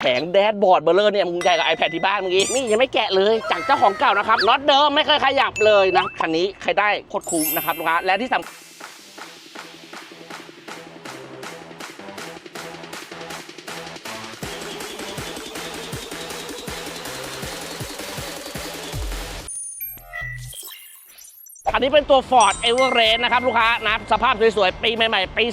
แผงแดชบอร์ดเบลเลอร์เนี่ยมึงใหญ่กับ iPad ที่บ้านเมื่อกี้นี่ยังไม่แกะเลยจากเจ้าของเก่านะครับน็อตเดิมไม่เคยขยับเลยนะคันนี้ใครได้โคตรคุ้มนะครับลูกค้าและที่สำคัญ อันนี้เป็นตัว Ford Everest นะครับลูกค้านะสภาพสวยๆ ปีใหม่ๆ ปี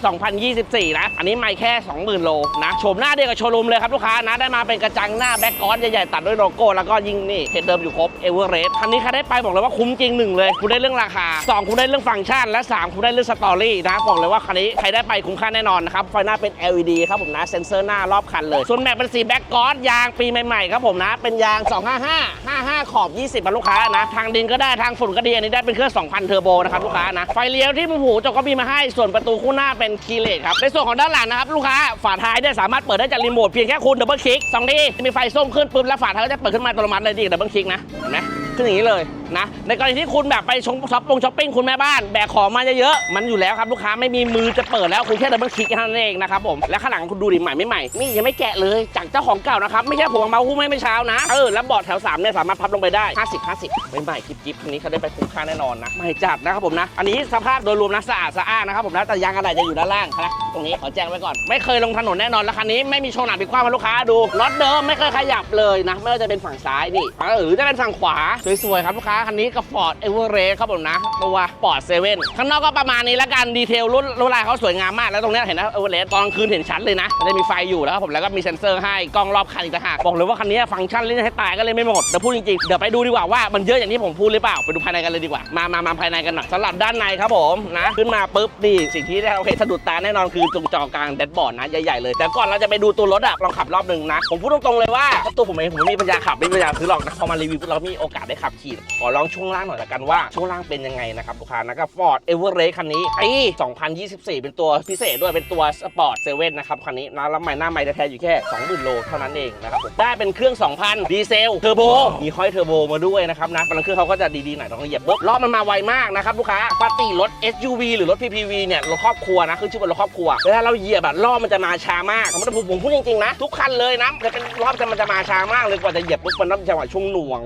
2024 นะ อันนี้ไม่แค่ 20,000 โลนะโฉมหน้าเดียวกับโชว์รูมเลยครับลูกค้านะได้มาเป็นกระจังหน้าแบ็กกรอนใหญ่ๆ ตัดด้วยโลโก้ แล้วก็ยิงนี่เพจเดิมอยู่ครบ Everest คันนี้ใครได้ไปบอกเลยว่าคุ้มจริงหนึ่งเลย คุณได้เรื่องราคา 2 คุณได้เรื่องฟังก์ชัน และ 3 คุณได้เรื่องสตอรี่นะบอกเลยว่าคันนี้ใครได้ไปคุ้มค่าแน่นอนนะครับไฟหน้าเป็น LED ครับผมนะเซ็นเซอร์หน้ารอบคันเลยส่วนแม็กเป็นสีแบ็กกรอนยางปีใหม่ๆครับผมนะเป็นยาง 255 55 ขอบ 20นะลูกค้านะทางดินก็ได้ทางฝุ่นก็ดีอันนี้ได้เป็นเครื่อง2,000 เทอร์โบนะครับลูกค้านะ ไฟเลี้ยวที่มุมหูจกก็มีมาให้ ส่วนประตูคู่หน้าเป็นคีเลสครับ ในส่วนของด้านหลังนะครับลูกค้า ฝาท้ายเนี่ยสามารถเปิดได้จากรีโมทเพียงแค่คุณดับเบิลคลิกสองทีมีไฟส้มขึ้นปุ๊บแล้วฝาท้ายก็จะเปิดขึ้นมาอัตโนมัติเลยดีเดับเบิลคลิกนะ เห็นไหมขึ้นอย่างนี้เลย นะ ในกรณีที่คุณแบบไปชงช้อปปงช้อปปิ้งคุณแม่บ้านแบกของมาเยอะๆมันอยู่แล้วครับลูกค้าไม่มีมือจะเปิดแล้วคุณแค่ดับเบิลคลิกแค่นั้นเองนะครับผมและข้างหลังคุณดูดิใหม่ไม่ใหม่นี่ยังไม่แกะเลยจากเจ้าของเก่านะครับไม่ใช่ผมเอามาหุ้มให้เมื่อเช้านะเออแล้วเบาะแถวสามเนี่ยสามารถพับลงไปได้ 50 50ไม่ใหม่กิ๊บๆคันนี้เขาได้ไปคุ้มค่าแน่นอนนะใหม่จัดนะครับผมนะอันนี้สภาพโดยรวมนะสะอาดสะอานนะครับผมนะแต่ยางอะไรจะอยู่ด้านล่างครับตรงนี้ขอแจ้งไว้ก่อน ไม่เคยลงถนนแน่นอนแล้วคันนี้ไม่มีโชว์หนักปิดกว้างมาลูกค้าดูน็อตเดิมไม่เคยขยับเลยนะไม่ว่าจะเป็นฝั่งซ้ายนี่หรือจะเป็นฝั่งขวาสวยๆครับลูกค้าคันนี้กับ Ford Everest ครับผมนะตัวปอร์ดเซเว่นข้างนอกก็ประมาณนี้แล้วกันดีเทลรุ่นรุ่นลายเขาสวยงามมากแล้วตรงนี้เห็นนะ Everest ตอนกลางคืนเห็นชัดเลยนะมันจะมีไฟอยู่แล้วครับผมแล้วก็มีเซ็นเซอร์ให้กล้องรอบคันอีกต่างหากบอกเลยว่าคันนี้ฟังก์ชันเล่นให้ตายก็เลยไม่หมดแต่พูดจริงๆเดี๋ยวไปดูดีกว่าว่ามันเยอะอย่างที่ผมพูดหรือเปล่าไปดูภายในกันเลยดีกว่ามามามาภายในกันหน่อยสำหรับด้านในครับผมนะขึ้นมาปุ๊บดีสิ่งที่ได้โอเคสะดุดตาแน่นอนคือตรงจอกลางแดชบอร์ดนะใหญ่ๆเลย แต่ก่อนเราจะไปดูตัวรถอะลองขับรอบหนึ่งนะผมพูดตรงๆเลยว่าตัวผมเองผมไม่มีปัญญาขับไม่มีปัญญาซื้อหรอกนะพอมารีวิวเรามีโอกาสได้ขับขี่ขอลองช่วงล่างหน่อยละกันว่าช่วงล่างเป็นยังไงนะครับลูกค้านะก็ Ford Everest คันนี้ปี2024 เป็นตัวพิเศษด้วยเป็นตัวสปอร์ตเซเว่นนะครับคันนี้นะแล้วใหม่หน้าใหม่แท้ๆอยู่แค่ 20,000 โลเท่านั้นเองนะครับผมได้เป็นเครื่อง 2,000 ดีเซลเทอร์โบมีค่อยเทอร์โบมาด้วยนะครับนะพลังเครื่องเขาก็จะดีๆหน่อยต้องเหยียบปุ๊บล้อมันมาไวมากนะครับลูกค้าปกติรถ SUV หรือรถ PPV เนี่ยรถครอบครัวนะคือชื่อว่ารถครอบครัวเวลาเราเหยียบแบบล้อมันจะมาช้ามากผมผมพูดจริงๆนะ ทุกคันเลยนะจะเป็นรอมันจะมาช้ามากเลยกว่าจะเหยียบปุ๊บมันต้องจังหวะช่วงหน่วง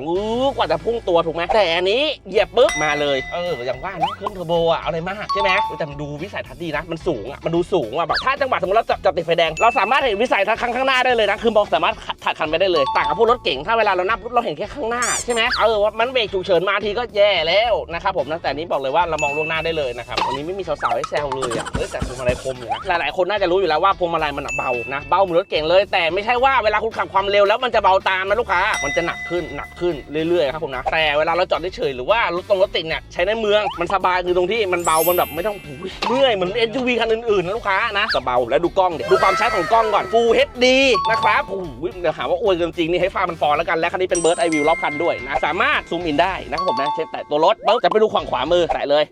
กว่าจะพุ่งตัวถูกไหมแต่อันนี้เหยียบปุ๊บมาเลย เอออย่างว่านะเครื่องเทอร์โบอะเอาอะไรมากใช่ไหมแต่มันดูวิสัยทัศน์ดีนะ มันสูงอะมันดูสูงอะแบบถ้าจังหวะสมมติเราจับจับติดไฟแดง เราสามารถเห็นวิสัยทัศน์ข้างข้างหน้าได้เลยนะ คือมองสามารถถัดคันไปได้เลยต่างกับพวกรถเก๋งถ้าเวลาเรานับเราเห็นแค่ข้างหน้าใช่ไหมเออว่ามันเบรกฉุกเฉินมาทีก็แย่แล้วนะครับผมนะแต่นี้บอกเลยว่าเรามองล่วงหน้าได้เลยนะครับวันนี้ไม่มีสาวๆให้แซวเลยอะเฮ้ยแต่พวงมาลัยคมอยู่นะหลายๆคนน่าจะรู้อยู่แล้วว่าพวงมาลัยมันเบานะเบาเหมือนรถเก๋งเลย แต่ไม่ใช่ว่าเวลาคุณขับความเร็วแล้วมันจะเบาตามนะลูกค้ามันจะหนักขึ้นหนักขึ้นเรื่อยๆครับผมนะแต่เวลาเราจอดได้เฉยหรือว่ารถตรงรถติดเนี่ยใช้ในเมืองมันสบายคือตรงที่มันเบามันแบบไม่ต้องหูยเมื่อยเหมือน SUV คันอื่นๆนะลูกค้านะแต่เบาแล้วดูกล้องเดี๋ยวดูความชัดของกล้องก่อน Full HD นะครับโอ้โหเดี๋ยวหาว่าอวยจริงนี่ให้ฟ้ามันฟองแล้วกันและคันนี้เป็นเบิร์ดไอวิวรอบคันด้วยนะสามารถซูมอินได้นะครับผมนะเช็คแต่ตัวรถจะไปดูฝั่งขวามือแตะเลย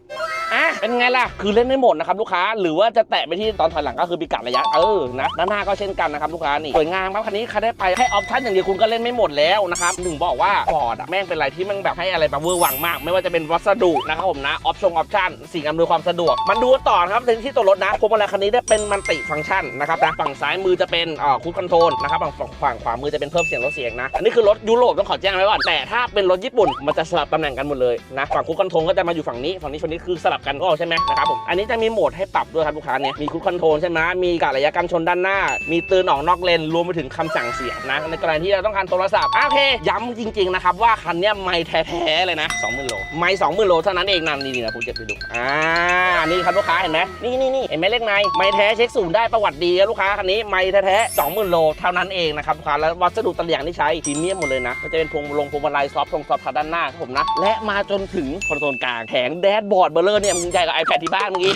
อะเป็นไงล่ะ คือเล่นได้หมดนะครับลูกค้า หรือว่าจะแตะไปที่ตอนถอยหลังก็คือปีกัดระยะ เออ นะ ด้านหน้าก็เช่นกันนะครับลูกค้านี่ สวยงามครับคันนี้ใครได้ไปให้ออปชั่นอย่างเดียวคุณก็เล่นไม่หมดแล้วนะครับถึงบอกว่าฟอร์ดแม่งเป็นอะไรที่มันแบบให้อะไรแบบเวอร์หวังมาก ไม่ว่าจะเป็นวัสดุนะครับผมนะออปชั่นออปชั่นสิ่งอำนวยความสะดวก มันดูต่อนะครับในที่ตัวรถนะพวงมาลัยคันนี้ได้เป็นมันติฟังก์ชันนะครับนะฝั่งซ้ายมือจะเป็นอ่าคูดคอนโทรลนะครับฝั่งฝั่งขวามือจะเป็นเพิ่มเสียงลดเสียงนะอันนี้คือรถยุโรปต้องขอแจ้งไว้ก่อนแต่ถ้าเป็นรถญี่ปุ่นมันจะสลับตำแหน่งกันหมดเลยนะฝั่งคูดคอนโทรลก็จะมาอยู่ฝั่งนี้ฝั่งนี้ฝั่งนี้คือสลับกันก็ใช่ไหมนะครับผมอันนี้จะมีโหมดให้ปรับด้วยครับลูกค้าเนี่ยมีคูดคอนโทรลใช่ไหมมีกะระยะกันชนด้านหน้า มีเตือนออกนอกเลนรวมไปถึงคำสั่งเสียงนะในกรณีที่เราต้องการโทรศัพท์โอเคย้ำจริงๆนะครับว่าคันนี้ไม่แท้ๆเลยนะ20,000โลไม่20,000โลเท่านั้นเองนั่นนี่นะผมจะไปดูอ่านี่ครับลูกค้าเห็นไหมนี่นี่นี่เห็นไหมเลขในไม่แท้เช็คศูนย์ได้ประวัติดีลูกค้าคันนี้ไม่แท้ๆ20,000โลเท่านั้นเองนะครับลูกค้าแล้ววัสดุต่ละอย่างที่ใช้พรีเมียมหมดเลยนะมันจะเป็นพวงลงพวงมาลัยซอฟต์ทรงซอฟต์ทัชด้านหน้าครับผมนะและมาจนถึงคอนโซลกลางแผงแดชบอร์ดเบลเลอร์เนี่ยมึงใหญ่กว่า iPad ที่บ้านเมื่อกี้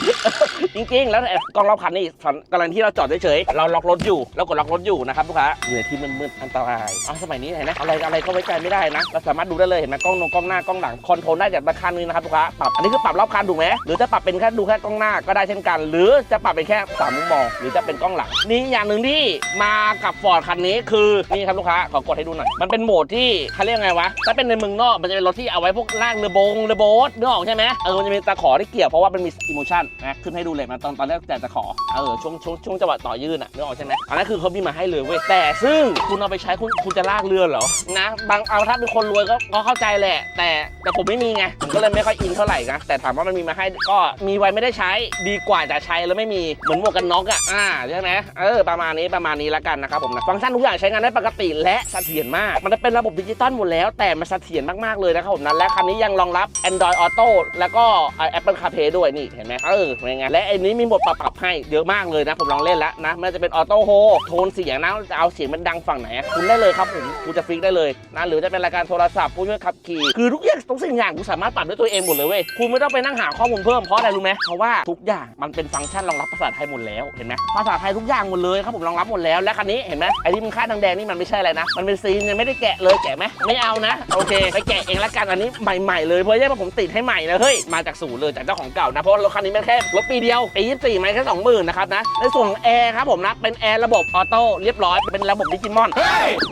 จริงๆ แล้วไอ้กล้องรอบคันนี่ฝันกรณีที่เราจอดเฉยๆเราล็อกรถอยู่เรากดล็อกรถอยู่นะครับลูกค้าเหนือที่มืดอันตรายเอาสมัยนี้เห็นไหมอะไรอะไรก็ไว้ใจไม่ได้นะเราสามารถดูได้เลยเห็นไหมกล้องนงกล้องหน้ากล้องหลังคอนโทรลได้จากด้านข้างนี้นะครับลูกค้าปรับอันนี้คือปรับรอบคันถูกไหมหรือจะปรับเป็นแค่ดูแค่กล้องหน้าก็ได้เช่นกัน หรือจะปรับเป็นแค่สามมุมมองหรือจะเป็นกล้องหลังนี่อย่างหนึ่งที่มากับฟอร์ดคันนี้คือนี่ครับลูกค้าขอกดให้ดูหน่อยมันเป็นโหมดที่เขาเรียกไงวะถ้าเป็นในเมืองนอกมันจะเป็นรถที่เอาไว้พวกลากเรือบงเรือโบ๊ทนึกออกใช่ไหมเออมันจะมีตะขอที่เกี่ยวเพราะว่ามันมีอิโมชันนะขึ้นให้ดูเลยมันตอนตอนแรกแต่จะขอเออช่วงช่วงช่วงจังหวะต่อยื่นอะนึกออกใช่ไหมอันนั้นคือเขามีมาให้เลยเว้ยแต่ซึ่งคุณเอาไปใช้คุณคุณจะลากเรือเหรอนะบางเอาถ้าเป็นคนรวยก็ก็เข้าใจแหละแต่แต่ผมไม่มีไงผมก็เลยไม่ค่อยอินเท่าไหร่นะแต่ถามว่ามันมีมาให้ก็มีไว้ไม่ได้ใช้ดีกว่าจะใช้แล้วไม่มีเหมือนหมวกกันน็อกอะอ่าใช่ไหมเออประมาณนี้ประมาณนี้ละกันนะครับผมนะฟังก์ชันทุกอย่างใช้งานได้ปกติและเสถียรมาก มันจะเป็นระบบดิจิตอลหมดแล้ว แต่มันเสถียรมากๆเลยนะครับผมนะและคันนี้ยังรองรับ Android Auto แล้วก็เอ่อ Apple CarPlay ด้วยนี่เห็นไหมเออเป็นไงและไอ้นี้มีโหมดปรับปรับให้เยอะมากเลยนะผมลองเล่นแล้วนะม่ว่าจะเป็นออโต้โฮโทนเสียงนะจะเอาเสียงมันดังฝั่งไหนคุณได้เลยครับผมคุณจะฟิกได้เลยนะหรือจะเป็นรายการโทรศัพท์ผู้ช่วยขับขี่คือทุกอย่างทุกสิ่งอย่างคุณสามารถปรับด้วยตัวเองหมดเลยเว้ยคุณไม่ต้องไปนั่งหาข้อมูลเพิ่มเพราะอะไรรู้ไหมเพราะว่าทุกอย่างมันเป็นฟังก์ชันรองรับภาษาไทยหมดแล้วเห็นไหมภาษาไทยทุกอย่างหมดเลยครับผมรองรับหมดแล้วและคันนี้เห็นไหมไอ้ที่มันค่าแดงๆนี่มันไม่ใช่อะไรนะมันเป็นซีนยังไม่ได้แกะเลยแกะไหมไม่เอานะโอเคไปแกะเองละกันอันนี้ใหม่ๆเลยเพราะว่าผมติดให้ใหม่นะเฮ้ยมาจากศูนย์เลยจากเจ้าของเก่านะเพราะว่ารถคันนี้มันแค่รถปีเดียวปี24ไม่แค่20,000นะครับนะในส่วนของแอร์ครับผมนะเป็นแอร์ระบบออโต้เรียบร้อยเป็นระบบดิจิมอน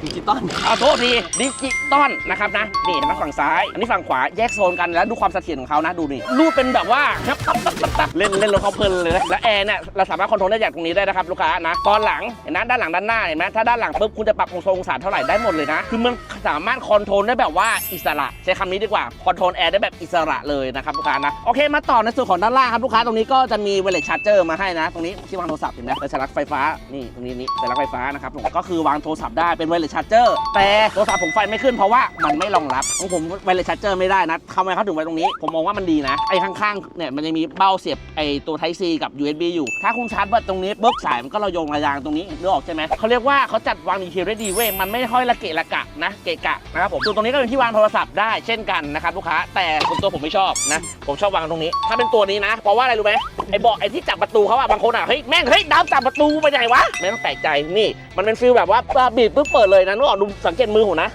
ดิจิตอลเอาโทษทีดิจิตอลนะครับนะนี่เห็นไหมฝั่งซ้าย อันนี้ฝั่งขวาแยกโซนกันแล้วดูความเสถียรของเขานะดูนี่รูปเป็นแบบว่าครับตับตับตับตับเล่นเล่นรถเขาเพลินเลยนะและแอร์เนี่ยเราสามารถคอนโทรลได้จากตรงนี้ได้นะครับลูกค้านะตอนหลังเห็นนะด้านหลังด้านหน้าเห็นไหมถ้าด้านหลังปุ๊บคุณจะปรับองศาองศาเท่าไหร่ได้หมดเลยนะคือมันสามารถคอนโทรลได้แบบว่าอิสระ ใช้คำนี้ดีกว่าคอนโทรลแอร์ได้แบบอิสระเลยนะครับลูกค้านะโอเคมาต่อในส่วนของด้านล่างครับลูกค้าตรงนี้ก็จะมีเวล e ชาร์เจอร์มาให้นะ ตรงนี้ที่วางโทรศัพท์เห็นไหมเป็นสลักไฟฟ้านี่ตรงนี้นี่สลักไฟฟ้านะครับผมก็คือวางโทรศัพท์ได้เป็นเวล e ชาร์เจอร์แต่โทรศัพท์ผมไฟไม่ขึ้นเพราะว่ามันไม่รองรับของผมเวเล e ชาร์เจอร์ไม่ได้นะทำไมเขาถึงไว้ตรงนี้ ผมมองว่ามันดีนะ ไอ้ข้างๆ เนี่ยมันจะมีเบ้าเสียบไอ้ตัว Type C กับ USB อยู่ ถ้าคุณชาร์จแบตตรงนี้ปุ๊บสายมันก็ระโยงระยางตรงนี้นึกออกใช่ไหมเขาเรียกว่าเขาจัดวางดีเทลได้ดีเว้ย มันไม่ห้อยระเกะระกะนะเกะกะนะครับผมส่วนตรงนี้ก็เป็นที่วางโทรศัพท์ได้เช่นกันนะครับลูกค้า แต่ส่วนตัวผมไม่ชอบนะ ผมชอบวางตรงนี้ ถ้าเป็นตัวนี้นะ เพราะว่าอะไรรู้ไหมไอ้เบอกไอ้ที่จับประตูเขาอะบางคนอะเฮ้ยแม่งเฮ้ยดาวจับประตูไปไหนวะไม่ต้องแปลกใจนี่ มันเป็นฟิลแบบว่าบีบปุ๊บเปิดเลยนะนึกออกดูสังเกตมือผมนะ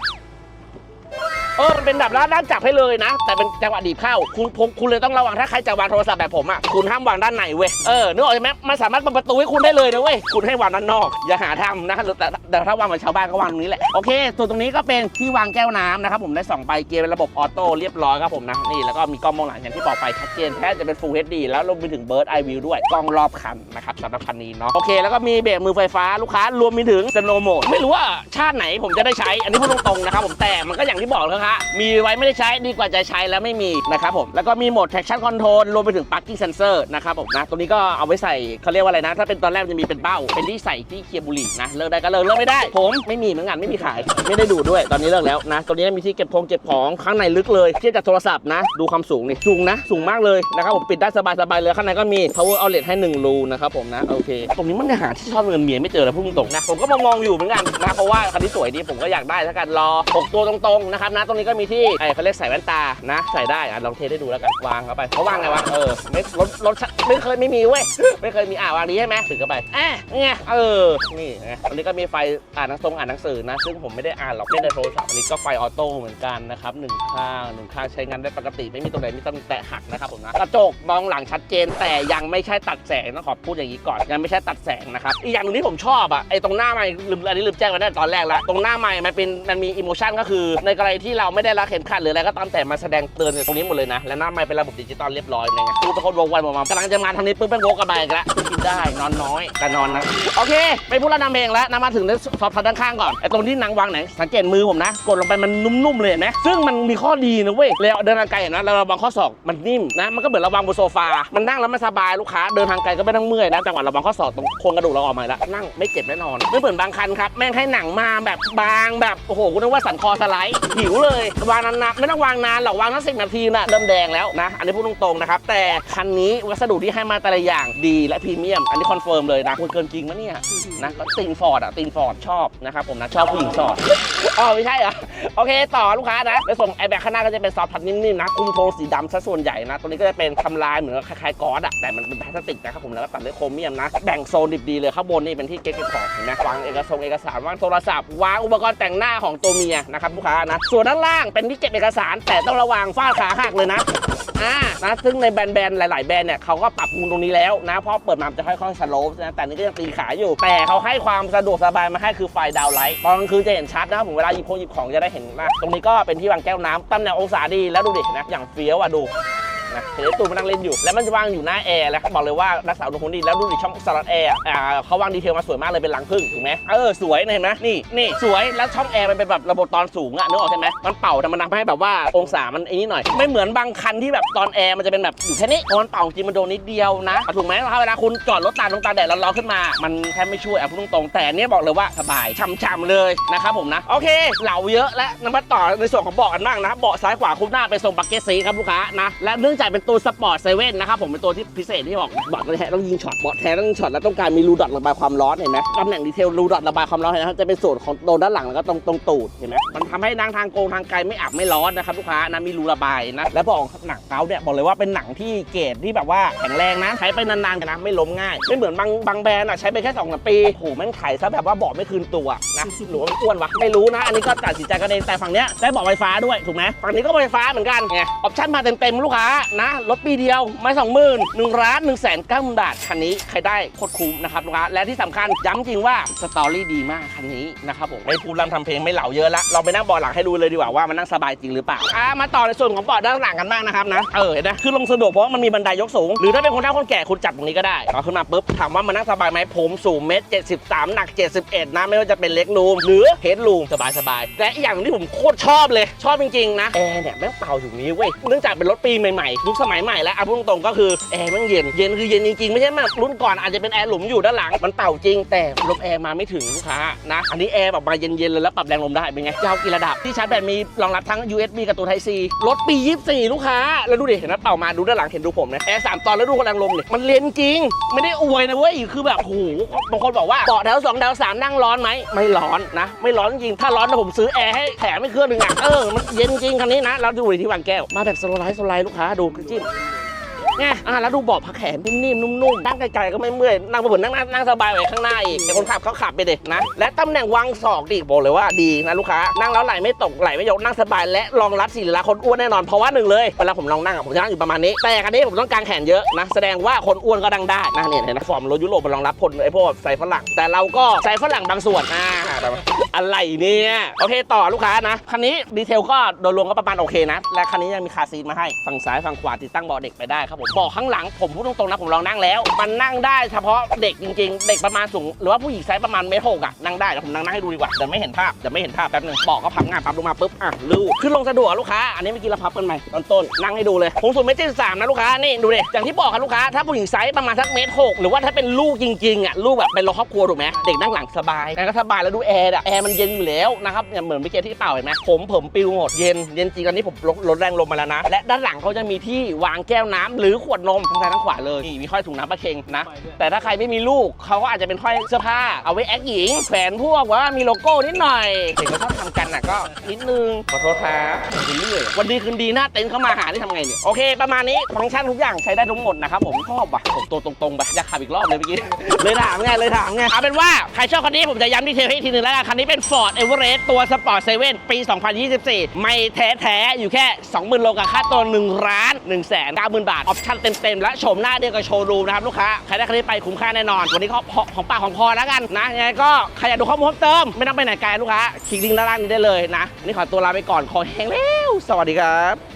เออมันเป็นแบบด้านจับให้เลยนะ แต่เป็นจังหวะดีบเข้า คุณคุณคุณเลยต้องระวังถ้าใครจะวางโทรศัพท์แบบผมอะคุณห้ามวางด้านในเว้ยเออนึกออกใช่ไหมมันสามารถเปิดประตูให้คุณได้เลยนะเว้ยคุณให้วางด้านนอก อย่าหาทำนะแต่แต่ถ้าวางเหมือนชาวบ้านก็วางตรงนี้แหละโอเคส่วนตรงนี้ก็เป็นที่วางแก้วน้ำนะครับผมได้สองใบเกียร์เป็นระบบออโต้เรียบร้อยครับผมนะนี่แล้วก็มีกล้องมองหลังอย่างที่บอกไปชัดเจนแท้จะเป็น Full HD แล้วรวมไปถึง Bird Eye View ด้วยกล้องรอบคันนะครับสำหรับคันนี้เนาะโอเคแล้วก็มีเบรกมือไฟฟ้าลูกค้ารวมไปถึง Snow Mode ไม่รู้ว่าชาติไหนผมจะได้ใช้อันนี้พูดตรงๆนะครับผมแต่มันก็อย่างที่บอกแล้วครับมีไว้ไม่ได้ใช้ดีกว่าจะใช้แล้วไม่มีนะครับผม แล้วก็มีโหมด traction control รวมไปถึง parking sensor นะครับผมนะ ตัวนี้ก็เอาไว้ใส่เขาเรียกว่าอะไรนะ ถ้าเป็นตอนแรกมันจะมีเป็นเบ้า เป็นที่ใส่ที่เคลียร์บุหรี่นะ เลิกได้ก็เลิก เลิกไม่ได้ ผมไม่มีเหมือนกันไม่มีขาย ไม่ได้ดูดด้วย ตอนนี้เลิกแล้วนะ ตัวนี้มีที่เก็บพงเก็บของข้างในลึกเลย เทียบจากโทรศัพท์นะ ดูความสูงนี่สูงนะ สูงมากเลยนะครับผม ปิดได้สบายๆเลย ข้างในก็มี power outlet ให้1รูนะครับผมนะ โอเค ตรงนี้มันหาที่ซ่อนเงินเมียไม่เจอเลยพูดตรงๆนะ ผมก็มองอยู่เหมือนกันนะ เพราะว่าคันนี้สวยดีผมก็อยากได้ถ้ากันรอหกตัวตรงๆนะครับนะตรงนี้ก็มีที่ไอ้เขาเรียกใส่แว่นตานะใส่ได้อะลองเทสให้ดูแล้วกันวางเข้าไปเขาวางไงวะเออไม่รถรถไม่เคยไม่มีเว้ยไม่เคยมีอ่าวางนี้ใช่ไหมถึงเข้าไปอะนี่ไงเออนี่ไงอันนี้ก็มีไฟอ่านหนังสืออ่านหนังสือนะ ซึ่งผมไม่ได้อ่านหรอกเล่นในโทรศัพท์อันนี้ก็ไฟออโต้เหมือนกันนะครับหนึ่งข้างหนึ่งข้างใช้งานได้ปกติ ไม่มีตรงไหนมีต้องแตะหักนะครับผมนะกระจกมองหลังชัดเจนแต่ยังไม่ใช่ตัดแสงต้องขอพูดอย่างนี้ก่อนยังไม่ใช่ตัดแสงนะครับอีกอย่างหนึงที่ผมชอบอะไอ้ตรงหน้าไม้ลืมอันนี้ลืมแจ้งไว้ตั้งแต่ตอนแรกแล้วตรงหน้าไม้มันเป็นมันมีอิโมชันก็คือในกรณีที่เราราไม่ได้รักเข็มขัดหรืออะไรก็ตามแต่มาแสดงเตือนตรงนี้หมดเลยนะ และหน้าไม้เป็นระบบดิจิตอลเรียบร้อยเลยไงกูเป็นคนวงวันมากำลังจะมาทางนี้ปุ๊บเป็นโวกกระบายอีกแล้วกินได้นอนน้อยแต่นอนนะโอเคไม่พูดแล้วนำเพลงแล้วนำมาถึงในสอบทัดด้านข้างก่อนไอ้ตรงที่หนังวางไหนสังเกตมือผมนะ กดลงไปมันนุ่มๆเลยนไหมซึ่งมันมีข้อดีนะเว้ยแล้วเดินทางไกลนไหมเราวังข้อศอกมันนิ่มนะมันก็เหมือนเราวางบนโซฟา มันนั่งแล้วมันสบายลูกค้าเดินทางไกลก็ไม่ต้องเมื่อยนะจังหวะเราวางข้อศอกตรงโครงกระดูกเราออกมาแล้วนั่งไม่เจ็บแน่นอนไม่เหมือนบางคันครับแม่งให้หนังมาแบบบางแบบโอ้โหกูนึกว่าสันคอสไลด์หิวเลยวางนานๆไม่ต้องวางนานหรอกวางทั้งสิบนาทีน่ะเริ่มแดงแล้วนะ อันนี้พูดตรงๆนะครับ แต่คันนี้วัสดุที่ให้มาแต่ละอย่างดีและพรีเมียม อันนี้คอนเฟิร์มเลยนะคุณเกินจริงมะเนี่ยนะก็ตีนฟอร์ดอะตีนฟอร์ดชอบนะครับผมนะชอบผู้หญิงสอดอ๋อไม่ใช่เหรอโอเค ต่อลูกค้านะแล้วส่งไอแบ็คข้างหน้าก็จะเป็นซอฟต์ทัชนิ่มๆนะคุมโทนสีดำซะส่วนใหญ่นะตัวนี้ก็จะเป็นทำลายเหมือนคล้ายๆกอสอะแต่มันเป็นพลาสติกนะครับผมแล้วก็ตัดด้วยโครเมียมนะแบ่งโซนดิบดีเลยข้างบนนี่เป็นที่เก็บของเห็นไหมวางเอกสารเอกสารวางโทรศัพท์วางอุปกรณ์แต่งหน้าของตัวเมียนะครับลูกค้านะส่วนด้านล่างเป็นที่เก็บเอกสาร แต่ต้องระวังฟาขาหักเลยนะอ่านะซึ่งในแบรนด์หลาย ๆ แบรนด์เนี่ยเขาก็ปรับปรุงตรงนี้แล้วนะเพราะเปิดมามันจะค่อย ๆ สโลปนะแต่นี่ก็ยังตีขาอยู่ แต่เขาให้ความสะดวกสบายมาให้คือไฟดาวไลท์ตอนกลางคืนจะเห็นชัดนะผมเวลาหยิบของหยิบของจะได้เห็นมากตรงนี้ก็เป็นที่วางแก้วน้ำตำแหน่งองศาดีแล้วดูดินะอย่างเฟี้ยวอะดู นะเห็นไอ้ตูนมานั่งเล่นอยู่ แล้วมันจะวางอยู่หน้าแอร์แล้วบอกเลยว่ารักษาอุณหภูมิดีแล้วดูดิช่องสลัดแอร์อ่าเขาวางดีเทลมาสวยมากเลยเป็นรังผึ้งถูกไหมเออสวยนะเห็นไหมนี่นี่สวยแล้วช่องแอร์มันเป็นแบบระบบตอนสูงอะนึกออกใช่ไหมมันเป่าแต่มันทำให้แบบว่าองศามันไอ้นี่หน่อย ไม่เหมือนบางคันที่แบบตอนแอร์มันจะเป็นแบบอยู่แค่นี้พอมันเป่าจริงมันโดนนิดเดียวนะถูกไหมเวลาคุณจอดรถตากลงตากแดดแล้วร้อนขึ้นมา มันแทบไม่ช่วยอะพูดตรงๆแต่เนี้ยบอกเลยว่าสบายช่ำๆเลยนะครับผมนะโอเคเหล่าเยอะและนำมาต่อในส่วนของเบาะกันบ้างนะเบาะซ้ายขวาคุ้มหน้าเป็นทรงบักเก็ตซีครับลูกค้านะและเนื่องจากเป็นตัวสปอร์ตเซเว่นนะครับผมเป็นตัวที่พิเศษที่บอกเบาะแท้ต้องยิงช็อตเบาะแท้ต้องยิงช็อตแล้วต้องการมีรูดอทระบายความร้อนเห็นไหมตำแหน่งดีเทลรูดอทระบายความร้อนเห็นไหมครับจะเป็นส่วนของโดนด้านหลังแล้วก็ตรงตรงตูดเห็นไหมมันทำให้นั่งทางโกงทางไกลไม่อับไม่ร้อนนะครับลูกค้านะมีรูระบายนะและบอกหนังเขาเนี่ยบอกเลยว่าเป็นหนังที่เกรดที่แบบว่าแข็งแรงนะใช้ไปนานๆนะไม่ล้มง่ายไม่เหมือนบางบางแบรนด์อะใช้ไปแค่2องสามปีโอ้โหแม่งไขซะแบบว่าเบาะไม่คืนตัวนะหรือว่าอ้วนวะไม่รู้นะ อันนี้ก็ตัดสินใจกันเองแต่ฝั่งเนี้ยได้บาะไฟฟ้าด้วยถูกไหมฝั่งนี้ก็ไฟฟ้าเหมือนกันไงออปชั่นมาเต็มๆลูกค้านะรถปีเดียวไม่สองหมื่นหนึ่งล้านหนึ่งแสนเก้าหมื่นบาทคันนี้ใครได้โคตรคุ้มนะครับลูกค้าและที่สำคัญย้ำจริงว่าสตอรี่ดีมากคันนี้นะครับผมไม่พูดรำทำเพลงไม่เหล่าเยอะละเราไปนั่งเบาะหลังให้ดูเลยดีกว่าว่ามันนั่งสบายจริงหรือเปล่าอะมาต่อในส่วนของเบาะด้านหลังกันบ้างนะครับนะเออเห็นไหมคือลงสะดวกเพราะว่ามันมีบันไดยกสูง หรือถ้าเป็นคนเฒ่าคนแก่คุณจับตรงนี้ก็ได้เอาขึ้นมาปุ๊บถามว่ามันนั่งสบายไหมผมสูงเมตรเจ็ดสิบสามหนัก71นะไม่ว่าจะเป็นเล็กรูมหรือเฮดรูมสบายสบายและอีกอย่างที่ผมโคตรชอบเลย ชอบจริงๆนะแอร์เนี่ยแม่งเป่าถึงนี้เว้ยเนื่องจากเป็นรถปีใหม่ๆยุคสมัยใหม่แล้วเอาพูดตรงๆก็คือแอร์ม่งเย็นเย็นคือเย็นจริงๆไม่ใช่แบบรุ่นก่อนอาจจะเป็นแอร์หลุมอยู่ด้านหลังมันเป่าจริงแต่ลมแอร์มาไม่ถึงลูกค้านะอันนี้แอร์แบบมาเย็นๆเลยแล้วปรับแรงลมได้เป็นไงยาวกี่ระดับที่ชาร์จแบตมีรองรับทั้ง USB กับตัว Type C รถปี 24 ลูกค้า แล้วดูดิเห็นไหมเป่ามาดูด้านหลังเห็นดูผมนะแอร์สามตอนแล้วดูแรงลมเนี่ยมันเย็นจริง ไม่ได้อวยนะเว้ยคือแบบโอ้โหบางคนบอกว่าเบาะแถวสองแถวสามนั่งร้อนไหมไม่ร้อนนะ ไม่ร้อนจริงถ้าร้อนนะผมซื้อแอร์ให้แถมไม่เครื่องหนึ่งอะเออมันเย็นจริงคันนี้นะแล้วดูดิที่วางแก้วมาแบบสโลไลด์สโลไลด์ลูกค้าดูจิ้ม ไงอะแล้วดูเบาะพักแขนนิ่มๆนุ่มๆนั่งไกลๆก็ไม่เมื่อยนั่งบนนั่งนั่งสบายไว้ข้างหน้าอีกแต่คนขับเขาขับไปเด็กนะและตำแหน่งวางศอกดิบอกเลยว่าดีนะลูกค้านั่งแล้วไหลไม่ตกไหลไม่ยกนั่งสบายและรองรับสิริราคนอ้วนแน่นอนเพราะว่าหนึ่งเลยเวลาผมลองนั่งผมจะนั่งอยู่ประมาณนี้ แต่คันนี้ผมต้องกางแขนเยอะนะแสดงว่าคนอ้วนก็ดังได้นะเนี่ยเห็นไหมฟอร์มรถยุโรปมันรองรับคนไอ้พวกใส่ฝรั่ง แต่เราก็ใส่ฝรั่งบางส่วนอ่าอะไรเนี่ยโอเคต่อลูกค้านะคันนี้ดีเทลก็โดยรวมก็ประมาณโอเคนะและคันนี้ยังมีคาซีทมาให้ฝั่งซ้ายฝั่งขวาติดตั้งเบาะเด็กไปได้ครับผมบาะข้างหลังผมพูดตรงๆนะผมลองนั่งแล้ว มันนั่งได้เฉพาะเด็กจริงๆ เด็กประมาณสูง หรือว่าผู้หญิงไซส์ประมาณเมตรหกอะนั่งได้เดี๋ยวผมนั่งนั่งให้ดูดีกว่าเดี๋ยวไม่เห็นภาพเดี๋ยวไม่เห็นภาพแป๊บนึงเบาะก็พับง่ายพับลงมาปุ๊บอะลูกขึ้นลงสะดวกลูกค้าอันนี้เมื่อกี้เราพับกันใหม่ตอนต้นนั่งให้ดูเลยผมสูงเมตรเจ็ดสามนะลูกค้านี่ดูดิอย่างที่บอกครับลูกค้าถ้าผู้หญิงไซส์ประมาณสักเมตรหกหรือว่าถ้าเป็นลูกจริงๆอะลูกแบบเป็นรถครอบครัวถูกไหมเด็กนั่งหลังสบายแล้วก็สบายแล้วดูแอร์อะแอร์มันเย็นอยู่แล้วนะครับอย่างเหมือนเมื่อกี้ที่เป่าเห็นไหมผมผมปิวหมดเย็นเย็นจริงตอนนี้ผมลดแรงลมมาแล้วนะและด้านหลังเขาจะมีที่วางแก้วน้ำหรือขวดนมทั้งซ้ายทั้งขวาเลยนี่มีห้อยถุงน้ำปลาเค็งนะ แต่ถ้าใครไม่มีลูกเขาก็อาจจะเป็นห้อยเสื้อผ้า เอาไว้แอคหญิงแขวนพวกว่ามีโลโก้นิดหน่อยเด็กก็ชอบทำกันน่ะก็นิดนึงขอโทษครับเรื่อยวันดีคืนดีหน้าเต็นท์เข้ามาหาที่ทำไงเนี่ยโอเค ประมาณนี้ฟังก์ชันทุกอย่างใช้ได้ทั้งหมดนะครับผมชอบว่ะผมตัวตรงๆไปอยากขับอีกรอบเลยเมื่อกี้เลยถามไงเลยถามไงเอาเป็นว่าใครชอบคันนี้ผมจะย้ำดีเทลให้อีกทีหนึงแล้วกันคันนี้เป็น Ford Everest ตัว Sport 7ปี 2024 ไม่แท้ๆอยู่แค่ 20,000โลกับค่าตัว1ล้าน1แสน90,000บาทออปชันเต็มๆและโฉมหน้าเดียวกับโชว์รูมนะครับลูกค้าใครได้คันนี้ไปคุ้มค่าแน่นอน วันนี้เขาของปากของคอแล้วกันนะยังไงก็ใครอยากดูข้อมูลเพิ่มเติมไม่ต้องไปไหนไกลลูกค้าคลิกลิงก์ด้านล่างนี้ได้เลยนะนนี่ขอตัวลาไปก่อนคอแห้งแล้ว สวัสดีครับ